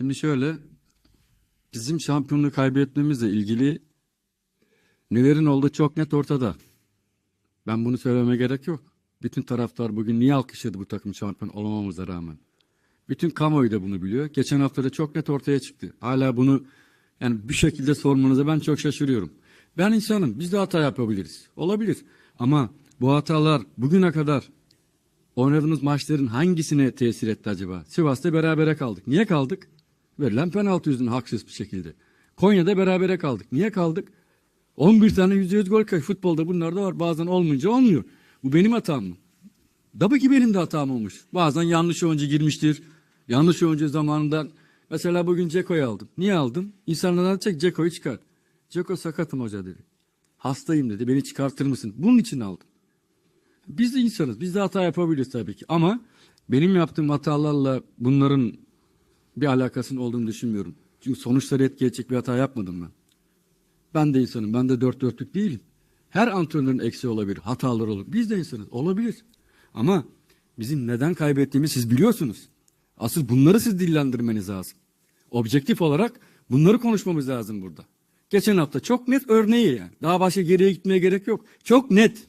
Şimdi şöyle bizim şampiyonluğu kaybetmemizle ilgili nelerin olduğu çok net ortada. Ben bunu söylememe gerek yok. Bütün taraftar bugün niye alkışladı bu takım şampiyon olamamıza rağmen? Bütün kamuoyu da bunu biliyor. Geçen hafta da çok net ortaya çıktı. Hala bunu yani bir şekilde sormanıza ben çok şaşırıyorum. Ben insanım. Biz de hata yapabiliriz. Olabilir. Ama bu hatalar bugüne kadar oynadığımız maçların hangisine tesir etti acaba? Sivas'ta berabere kaldık. Niye kaldık? Verilen penaltı yüzünden haksız bir şekilde. Konya'da berabere kaldık. Niye kaldık? 11 tane %100 gol kaç futbolda bunlar da var. Bazen olmayınca olmuyor. Bu benim hatam mı? Tabii ki benim de hatam olmuş. Bazen yanlış oyuncu girmiştir. Yanlış oyuncu zamanında mesela bugün Ceko'yu aldım. Niye aldım? İnsanlardan çek Ceko'yu çıkar. Ceko sakatım hoca dedi. Hastayım dedi. Beni çıkartır mısın? Bunun için aldım. Biz de insanız. Biz de hata yapabiliriz tabii ki. Ama benim yaptığım hatalarla bunların bir alakasının olduğunu düşünmüyorum. Çünkü sonuçları etkileyecek bir hata yapmadım ben. Ben de insanım. Ben de dört dörtlük değilim. Her antrenörün eksiği olabilir. Hataları olur. Biz de insanız. Olabilir. Ama bizim neden kaybettiğimizi siz biliyorsunuz. Asıl bunları siz dillendirmeniz lazım. Objektif olarak bunları konuşmamız lazım burada. Geçen hafta çok net örneği yani. Daha başka geriye gitmeye gerek yok. Çok net.